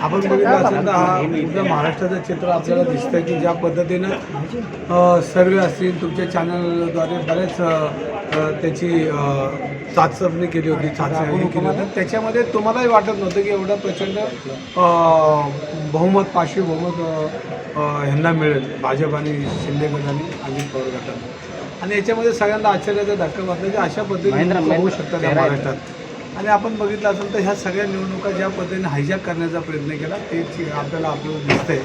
आपण बघितलं असेल तर हा महाराष्ट्राचं चित्र आपल्याला दिसतंय की ज्या पद्धतीनं सर्वे असतील तुमच्या चॅनलद्वारे बऱ्याच अ, त्याची अ, चाचपणी केली होती चाचणी केली होती. त्याच्यामध्ये तुम्हालाही वाटत नव्हतं की एवढं प्रचंड अ, बहुमत पाचशे बहुमत ह्यांना मिळेल. भाजप आणि शिंदे आणि अजित पवार गटांना. आणि याच्यामध्ये सगळ्यांना आश्चर्याचा धक्का बसला की अशा पद्धतीने होऊ शकतात या महाराष्ट्रात? आणि आपण बघितलं असेल तर ह्या सगळ्या निवडणुका ज्या पद्धतीने हायजॅक करण्याचा प्रयत्न केला तेच आपल्याला आपल्याला दिसतंय.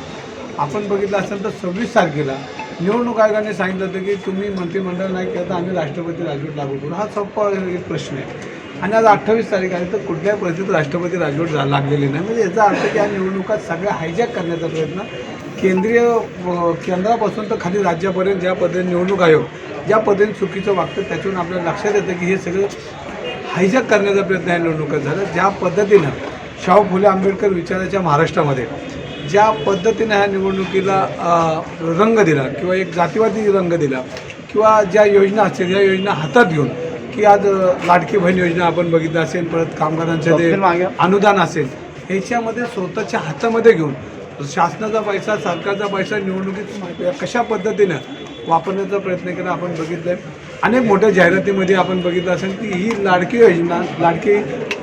आपण बघितलं असेल तर सव्वीस तारखेला निवडणूक आयोगाने सांगितलं होतं की तुम्ही मंत्रिमंडळ नाही केलं तर आम्ही राष्ट्रपती राजवट लागू करू. हा सोपा एक प्रश्न आहे. आणि आज अठ्ठावीस तारीख आहे तर कुठल्याही परिस्थितीत राष्ट्रपती राजवट झा- लागलेली नाही. म्हणजे याचा अर्थ की या निवडणुका सगळ्या हायजॅक करण्याचा प्रयत्न केंद्रीय केंद्रापासून तर खाली राज्यापर्यंत ज्या पद्धतीने निवडणूक आयोग ज्या पद्धतीने चुकीचं वागतं त्याच्यावरून आपल्याला लक्षात येतं की हे सगळं हायजॅक करण्याचा प्रयत्न या निवडणुकीत झाला. ज्या पद्धतीनं शाहू फुले आंबेडकर विचाराच्या महाराष्ट्रामध्ये ज्या पद्धतीनं ह्या निवडणुकीला रंग दिला किंवा एक जातीवादी रंग दिला किंवा ज्या योजना असतील या योजना हातात घेऊन की आज लाडकी बहीण योजना आपण बघितलं असेल परत कामगारांचे ते अनुदान असेल ह्याच्यामध्ये स्वतःच्या हातामध्ये घेऊन शासनाचा पैसा सरकारचा पैसा निवडणुकीत कशा पद्धतीनं वापरण्याचा प्रयत्न केला आपण बघितलं आहे अनेक मोठ्या जाहिरातीमध्ये आपण बघितलं असेल की ही लाडकी योजना लाडकी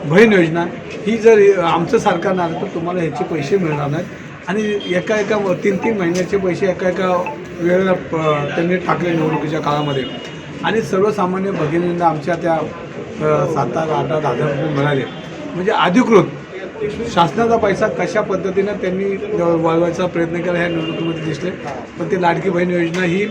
बहीण योजना ही जर आमचं सरकार आलं तर तुम्हाला ह्याचे पैसे मिळणार नाहीत. आणि एका एका तीन तीन महिन्याचे पैसे एका एका वेळेला प- त्यांनी टाकले निवडणुकीच्या काळामध्ये. आणि सर्वसामान्य भगिनींना आमच्या त्या सातारा सात आठ आठ आठ हजार रुपये मिळाले. म्हणजे अधिकृत शासनाचा पैसा कशा पद्धतीनं त्यांनी वळवायचा प्रयत्न केला ह्या निवडणुकीमध्ये दिसले. पण ती लाडकी बहीण योजना ही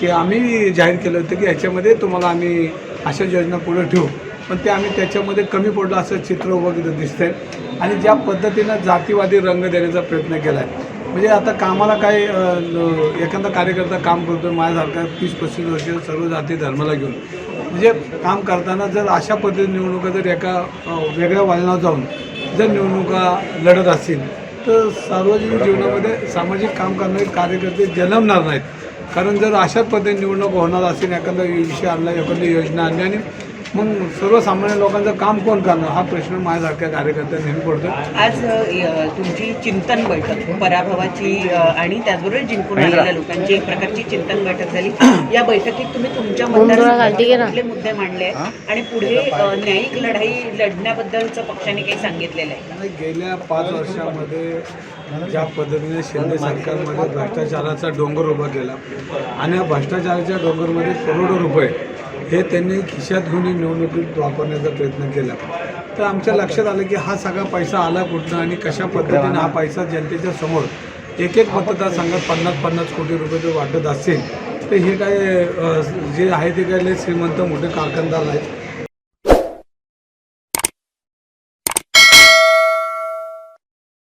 की आम्ही जाहीर केलं होतं की ह्याच्यामध्ये तुम्हाला आम्ही अशा योजना पुढे ठेवू. पण ते आम्ही त्याच्यामध्ये कमी पडलो असं चित्र उभं दिसतंय. आणि ज्या पद्धतीनं जातीवादी रंग देण्याचा प्रयत्न केला आहे म्हणजे आता कामाला काय एखादा कार्यकर्ता काम करतो माझ्यासारखा तीस पस्तीस वर्ष सर्व जाती धर्माला घेऊन. म्हणजे काम करताना जर अशा पद्धतीने निवडणुका जर एका वेगळ्या वळणावर जाऊन जर निवडणुका लढत असतील तर सार्वजनिक जीवनामध्ये सामाजिक काम करणारे कार्यकर्ते जन्मणार नाहीत. कारण जर अशाच पद्धतीने निवडणूक होणार असेल एखादा विषय आणला एखादी योजना आणली आणि मग सर्वसामान्य लोकांचं काम कोण करणार? हा प्रश्न माझ्यासारख्या कार्यकर्त्यांना नेहमी पडतो आज अ, तुमची चिंतन बैठक पराभवाची अ, आणि त्याचबरोबर जिंकून आलेल्या लोकांची एक प्रकारची चिंतन बैठक झाली. या बैठकीत तुम्ही तुमच्या मतदारसंघात कुठले मुद्दे मांडले? आणि पुढे अ, न्यायिक लढाई लढण्याबद्दलचं पक्षाने काही सांगितलेलं आहे. आणि गेल्या पाच वर्षामध्ये ज्या पद्धतीने शिंदे सरकारमध्ये भ्रष्टाचाराचा डोंगर उभा केला आणि या भ्रष्टाचाराच्या डोंगरमध्ये करोडो रुपये हे त्यांनी खिशात घेऊन निवडणुकीत वापरण्याचा प्रयत्न केला. तर आमच्या लक्षात आलं की हा सगळा पैसा आला कुठनं आणि कशा पद्धतीने हा पैसा जनतेच्या समोर एक एक मतदारसंघात पन्नास पन्नास कोटी रुपये जर वाटत असेल तर हे काय जे आहे ते काय लय श्रीमंत मोठे कारखानदार आहेत